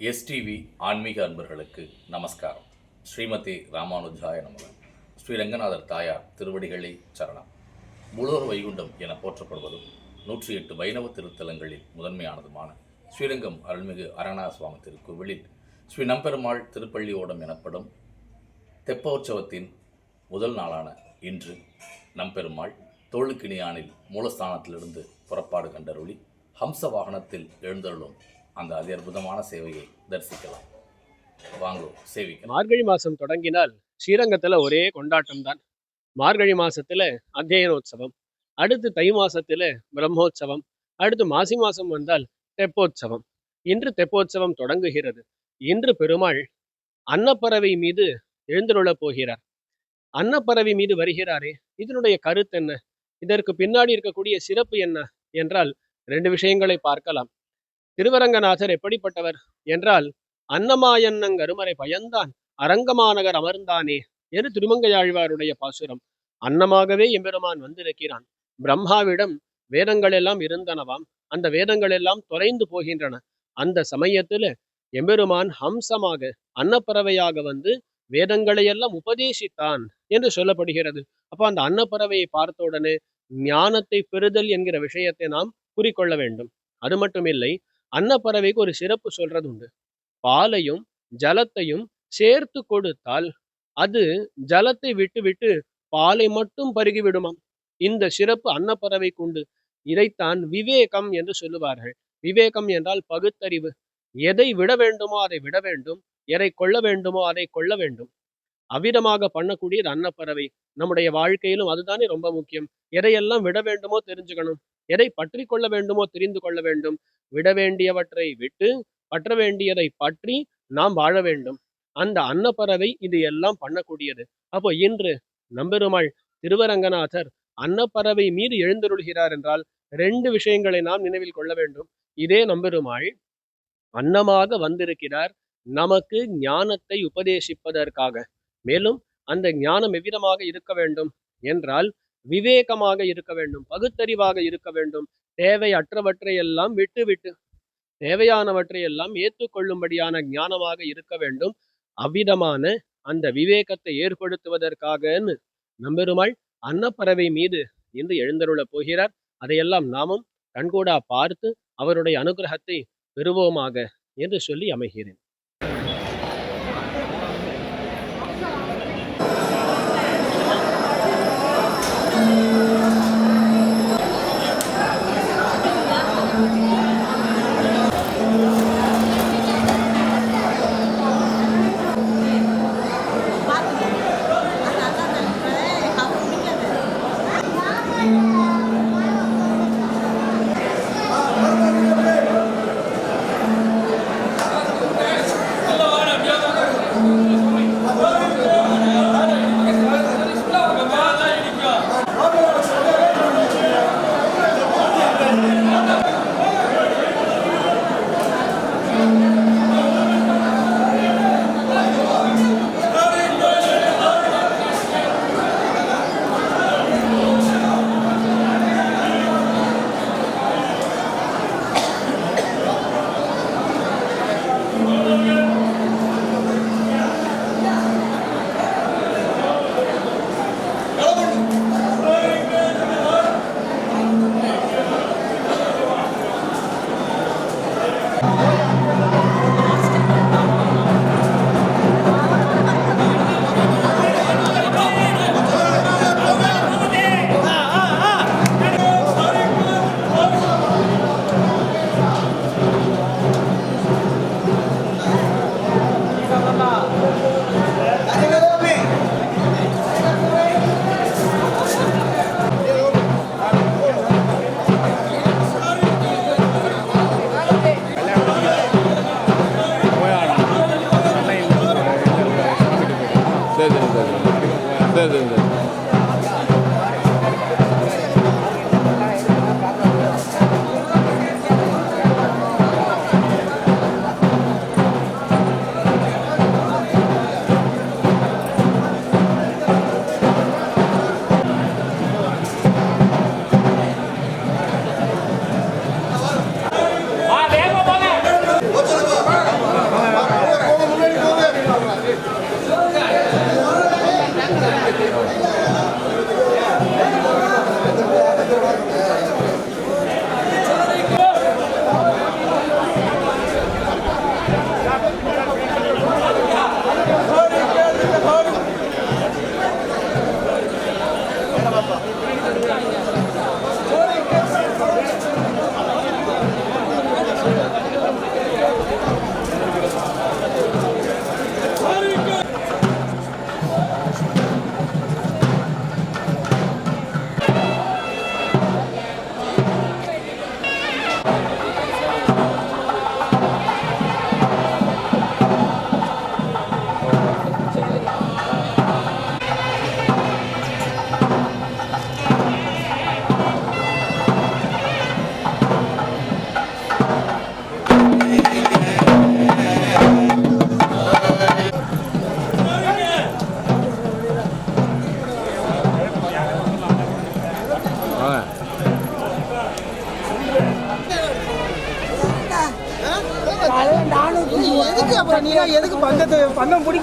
STV ஆன்மீக அன்பர்களுக்கு நமஸ்காரம். ஸ்ரீமதி ராமானுஜாய நமக. ஸ்ரீ ரங்கநாதர் தாயார் திருவடிகளே சரணம். முழுவர் வைகுண்டம் என போற்றப்படுவதும் நூற்றி எட்டு வைணவ திருத்தலங்களில் முதன்மையானதுமான ஸ்ரீரங்கம் அருள்மிகு அரணா சுவாமி திருக்கோவிலில் ஸ்ரீ நம்பெருமாள் திருப்பள்ளி ஓடம் எனப்படும் தெப்போற்சவத்தின் முதல் நாளான இன்று நம்பெருமாள் தோளுக்கிணியானில் மூலஸ்தானத்திலிருந்து புறப்பாடு கண்டருளி ஹம்ச வாகனத்தில் எழுந்தருளும் அந்த அதி அற்புதமான சேவையை தரிசிக்கலாம். வாங்கோ சேவிக்கலாம். மார்கழி மாசம் தொடங்கினால் ஸ்ரீரங்கத்துல ஒரே கொண்டாட்டம் தான் மார்கழி மாசத்துல அத்தியனோத்சவம் அடுத்து தை மாசத்துல பிரம்மோற்சவம் அடுத்து மாசி மாசம் வந்தால் தெப்போற்சவம். இன்று தெப்போற்சவம் தொடங்குகிறது. இன்று பெருமாள் அன்னப்பறவை மீது எழுந்துள்ள போகிறார். அன்னப்பறவை மீது வருகிறாரே இதனுடைய கருத்து என்ன இதற்கு பின்னாடி இருக்கக்கூடிய சிறப்பு என்ன? என்றால் ரெண்டு விஷயங்களை பார்க்கலாம். திருவரங்கநாதர் எப்படிப்பட்டவர் என்றால் அன்னமாயன்னங் கருமறை பயந்தான் அரங்கமாநகர் அமர்ந்தானே என்று திருமங்கையாழ்வாருடைய பாசுரம். அன்னமாகவே எம்பெருமான் வந்திருக்கிறான். பிரம்மாவிடம் வேதங்கள் எல்லாம் இருந்தனவாம். அந்த வேதங்கள் எல்லாம் தொலைந்து போகின்றன. அந்த சமயத்துல எம்பெருமான் ஹம்சமாக அன்னப்பறவையாக வந்து வேதங்களை எல்லாம் உபதேசித்தான் என்று சொல்லப்படுகிறது. அப்ப அந்த அன்னப்பறவையை பார்த்த உடனே ஞானத்தை பெறுதல் என்கிற விஷயத்தை நாம் குறிக்கொள்ள வேண்டும். அது மட்டுமில்லை அன்னப்பறவைக்கு ஒரு சிறப்பு சொல்றது உண்டு பாலையும் ஜலத்தையும் சேர்த்து கொடுத்தால் அது ஜலத்தை விட்டு விட்டு பாலை மட்டும் பருகி விடுமாம். இந்த சிறப்பு அன்னப்பறவைக்கு உண்டு. இதைத்தான் விவேகம் என்று சொல்லுவார்கள். விவேகம் என்றால் பகுத்தறிவு. எதை விட வேண்டுமோ அதை விட வேண்டும். எதை கொள்ள வேண்டுமோ அதை கொள்ள வேண்டும். அவ்விதமாக பண்ணக்கூடியது அன்னப்பறவை நம்முடைய வாழ்க்கையிலும் அதுதானே ரொம்ப முக்கியம். எதையெல்லாம் விட வேண்டுமோ தெரிஞ்சுக்கணும். எதை பற்றி கொள்ள வேண்டுமோ தெரிந்து கொள்ள வேண்டும். விட வேண்டியவற்றை விட்டு பற்ற வேண்டியதை பற்றி நாம் வாழ வேண்டும். அந்த அன்னப்பறவை இது எல்லாம் பண்ணக்கூடியது. அப்போ இன்று நம்பெருமாள் திருவரங்கநாதர் அன்னப்பறவை மீது எழுந்தருள்கிறார் என்றால் ரெண்டு விஷயங்களை நாம் நினைவில் கொள்ள வேண்டும். இதே நம்பெருமாள் அன்னமாக வந்திருக்கிறார். நமக்கு ஞானத்தை உபதேசிப்பதற்காக. மேலும் அந்த ஞானம் எவ்விதமாக இருக்க வேண்டும் என்றால் விவேகமாக இருக்க வேண்டும் பகுத்தறிவாக இருக்க வேண்டும். தேவை அற்றவற்றையெல்லாம் விட்டுவிட்டு தேவையானவற்றை எல்லாம் ஏற்றுக்கொள்ளும்படியான ஞானமாக இருக்க வேண்டும். அவ்விதமான அந்த விவேகத்தை ஏற்படுத்துவதற்காகன்னு நம்பெருமாள் அன்னப்பறவை மீது இன்று எழுந்தருளப் போகிறார். அதையெல்லாம் நாமும் கண்கூடா பார்த்து அவருடைய அனுகிரகத்தை பெறுவோமாக என்று சொல்லி அமைகிறேன்.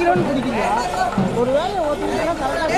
பந்தம் பிடிக்கிறோன்னு பிடிக்கிறீங்க ஒரு வேலையை ஒத்துக்கிட்டா கரெக்டாக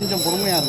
좀 보는 거야.